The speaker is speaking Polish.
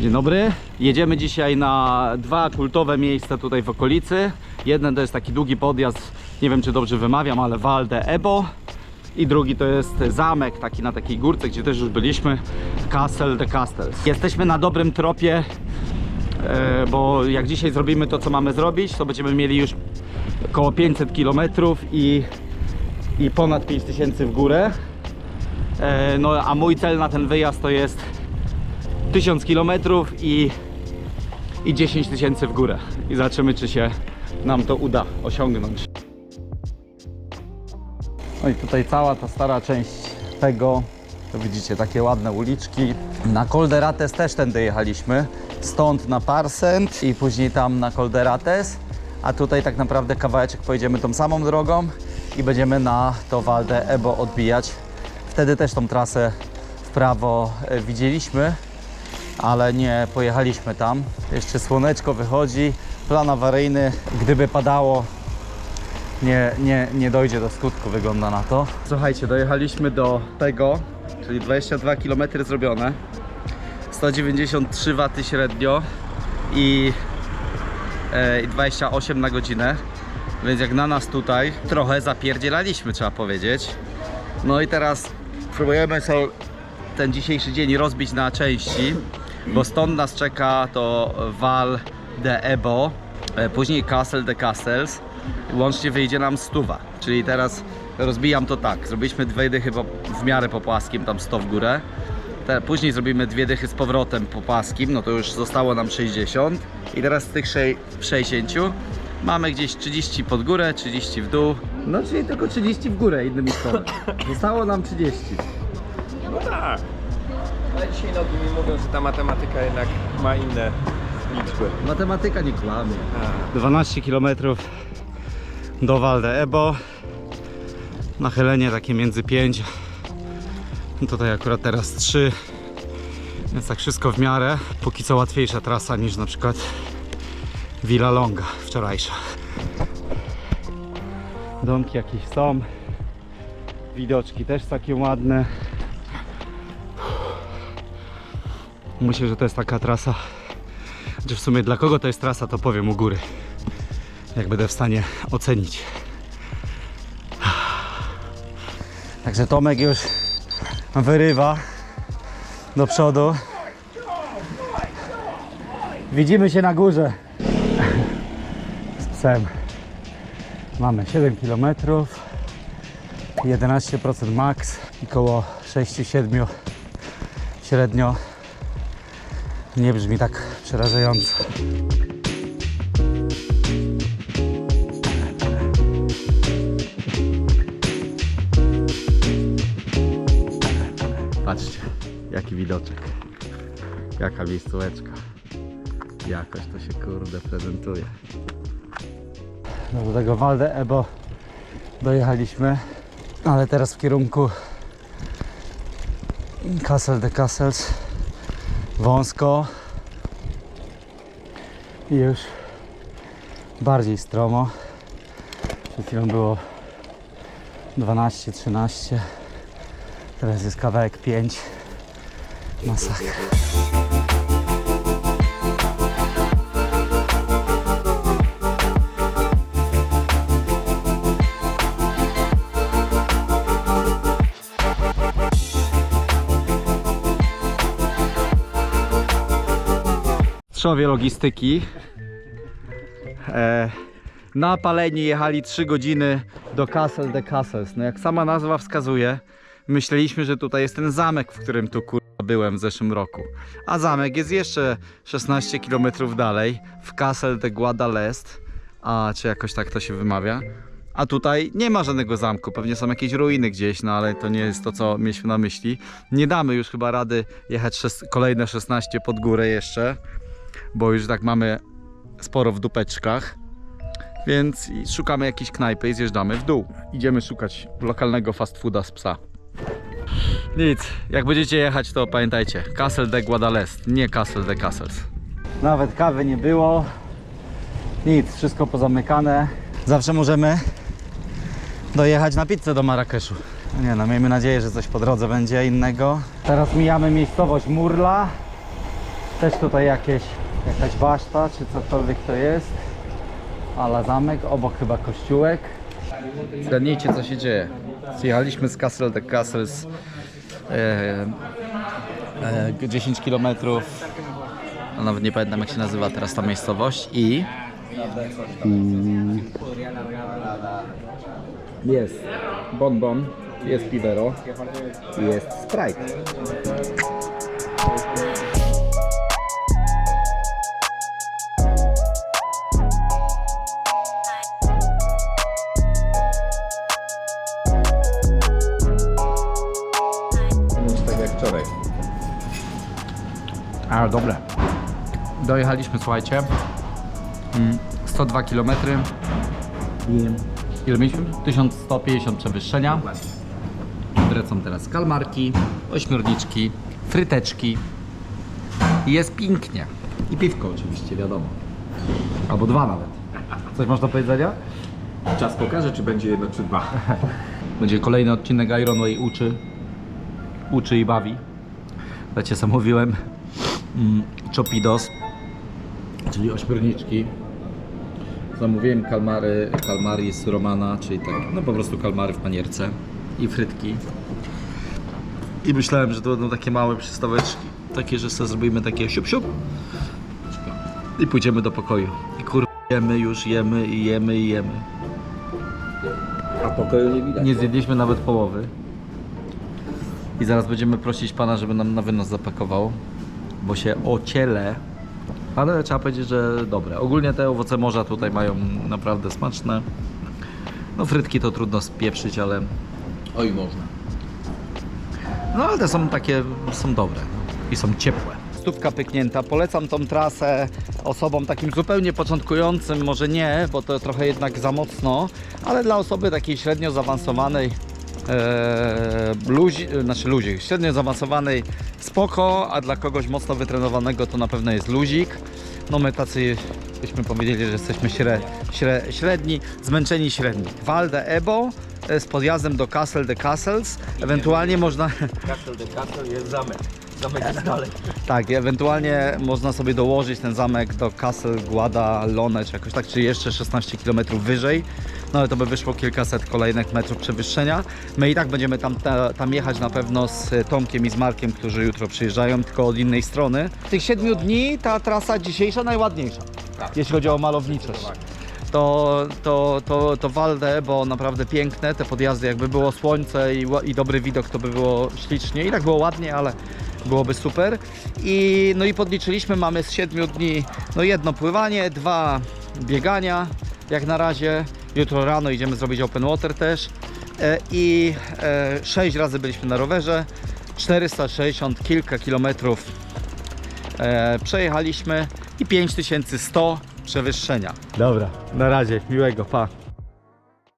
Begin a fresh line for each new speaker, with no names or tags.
Dzień dobry. Jedziemy dzisiaj na dwa kultowe miejsca tutaj w okolicy. Jeden to jest taki długi podjazd, nie wiem czy dobrze wymawiam, ale Val de Ebo. I drugi to jest zamek taki na takiej górce, gdzie też już byliśmy, Castle de Castles. Jesteśmy na dobrym tropie, e, bo jak dzisiaj zrobimy to, co mamy zrobić, to będziemy mieli już około 500 km i, i ponad 5000 w górę. E, No a mój cel na ten wyjazd to jest 1000 km i, i 10 tysięcy w górę. I zobaczymy, czy się nam to uda osiągnąć. No i tutaj cała ta stara część tego, to widzicie, takie ładne uliczki. Na Colderates też tędy jechaliśmy, stąd na Parsent i później tam na Colderates. A tutaj tak naprawdę kawałeczek pojedziemy tą samą drogą i będziemy na to Ebo odbijać. Wtedy też tą trasę w prawo e, widzieliśmy, ale nie pojechaliśmy tam. Jeszcze słoneczko wychodzi, plan awaryjny, gdyby padało, nie, nie, nie dojdzie do skutku, wygląda na to. Słuchajcie, dojechaliśmy do tego, czyli 22 km zrobione, 193 W średnio i, e, i 28 na godzinę, więc jak na nas tutaj trochę zapierdzielaliśmy, trzeba powiedzieć. No i teraz próbujemy ten dzisiejszy dzień rozbić na części, bo stąd nas czeka to Val de Ebo, e, później Castle de Castles, łącznie wyjdzie nam stuwa. Czyli teraz rozbijam to tak, zrobiliśmy dwie dychy po, w miarę po płaskim, tam 100 w górę. Później zrobimy dwie dychy z powrotem po płaskim, no to już zostało nam 60. I teraz z tych sze- 60 mamy gdzieś 30 pod górę, 30 w dół. No czyli tylko 30 w górę, innymi słowy. Zostało nam 30.
No tak. Dzisiaj nogi mi mówią, że ta matematyka jednak ma inne liczby.
Matematyka nie kłamie. 12 km do Val de Ebo. Nachylenie takie między 5. Tutaj akurat teraz 3. Więc tak wszystko w miarę. Póki co łatwiejsza trasa niż na przykład Villa Longa wczorajsza. Domki jakieś są. Widoczki też takie ładne. Myślę, że to jest taka trasa, że w sumie dla kogo to jest trasa, to powiem u góry. Jak będę w stanie ocenić. Także Tomek już wyrywa do przodu. Widzimy się na górze z psem. Mamy 7 km, 11% max i koło 6-7 średnio. Nie brzmi tak przerażająco. Patrzcie, jaki widoczek. Jaka miejscóweczka. Jakoś to się kurde prezentuje. No do tego Walde Ebo dojechaliśmy, ale teraz w kierunku Castle de Castles wąsko i już bardziej stromo. Przed chwilą było 12-13, teraz jest kawałek 5. Masakra. Trzowie logistyki. E, na palenie jechali 3 godziny do Castle de Castles. No jak sama nazwa wskazuje, myśleliśmy, że tutaj jest ten zamek, w którym tu kurwa byłem w zeszłym roku. A zamek jest jeszcze 16 km dalej, w Castle de Guadalest, a czy jakoś tak to się wymawia. A tutaj nie ma żadnego zamku, pewnie są jakieś ruiny gdzieś, no ale to nie jest to, co mieliśmy na myśli. Nie damy już chyba rady jechać kolejne 16 pod górę jeszcze, bo już tak mamy sporo w dupeczkach. Więc szukamy jakiejś knajpy i zjeżdżamy w dół. Idziemy szukać lokalnego fast fooda z psa. Nic, jak będziecie jechać, to pamiętajcie, Castle de Guadalest, nie Castle de Castles. Nawet kawy nie było. Nic, wszystko pozamykane. Zawsze możemy dojechać na pizzę do Marrakeszu. Nie no, miejmy nadzieję, że coś po drodze będzie innego. Teraz mijamy miejscowość Murla. Też tutaj jakieś, jakaś baszta, czy cokolwiek to jest. Ale zamek, obok chyba kościółek. Zgadnijcie co się dzieje. Zjechaliśmy z Castle de Castles e, e, 10 km. Nawet nie pamiętam jak się nazywa teraz ta miejscowość i jest bonbon, jest piwero, jest Sprite. A, dobre. Dojechaliśmy, słuchajcie. mm, 102 km. I ile mieliśmy? 1150 przewyższenia. Wracam teraz kalmarki, ośmiorniczki, fryteczki. I Jest pięknie. I piwko oczywiście, wiadomo. Albo dwa nawet. Coś można do powiedzenia?
Czas pokaże, czy będzie jedno, czy dwa.
Będzie kolejny odcinek Ironway uczy. Uczy i bawi. Wiecie co mówiłem? Mm, Chopidos, czyli ośmiorniczki. Zamówiłem kalmary, kalmari z Romana, czyli tak, no po prostu kalmary w panierce i frytki. I myślałem, że to będą takie małe przystaweczki. Takie, że sobie zrobimy takie siup siup. I pójdziemy do pokoju. I kur... jemy już, jemy i jemy i jemy.
A pokoju nie widać.
Nie zjedliśmy nawet połowy. I zaraz będziemy prosić pana, żeby nam na wynos zapakował, bo się ociele. Ale trzeba powiedzieć, że dobre. Ogólnie te owoce morza tutaj mają naprawdę smaczne. No frytki to trudno spieprzyć, ale
Oj, można.
no ale te są takie, są dobre i są ciepłe. Stówka pyknięta. Polecam tą trasę osobom takim zupełnie początkującym, może nie, bo to trochę jednak za mocno, ale dla osoby takiej średnio zaawansowanej, e, luzi, znaczy luzik, średnio zaawansowanej spoko, a dla kogoś mocno wytrenowanego to na pewno jest luzik. No my tacy byśmy powiedzieli, że jesteśmy śre, śre, średni, zmęczeni średni. Val de Ebo e, z podjazdem do Castle de Castles, ewentualnie można...
Castle de Castle jest zamek. Zamek jest dalej.
Tak, i ewentualnie można sobie dołożyć ten zamek do Castle Guadalone, czy jakoś tak, czy jeszcze 16 km wyżej. No ale to by wyszło kilkaset kolejnych metrów przewyższenia. My i tak będziemy tam, ta, tam jechać na pewno z Tomkiem i z Markiem, którzy jutro przyjeżdżają, tylko od innej strony. Z tych siedmiu dni ta trasa dzisiejsza najładniejsza,
Tak.
jeśli chodzi o malowniczość. To, to, to, to Walde, bo naprawdę piękne te podjazdy, jakby było słońce i, i dobry widok, to by było ślicznie. I tak było ładnie, ale byłoby super. I, no i podliczyliśmy, mamy z 7 dni no jedno pływanie, dwa biegania, jak na razie. Jutro rano idziemy zrobić open water też. E, I e, 6 razy byliśmy na rowerze, 460 kilka kilometrów e, przejechaliśmy i 5100 przewyższenia. Dobra, na razie, miłego, pa.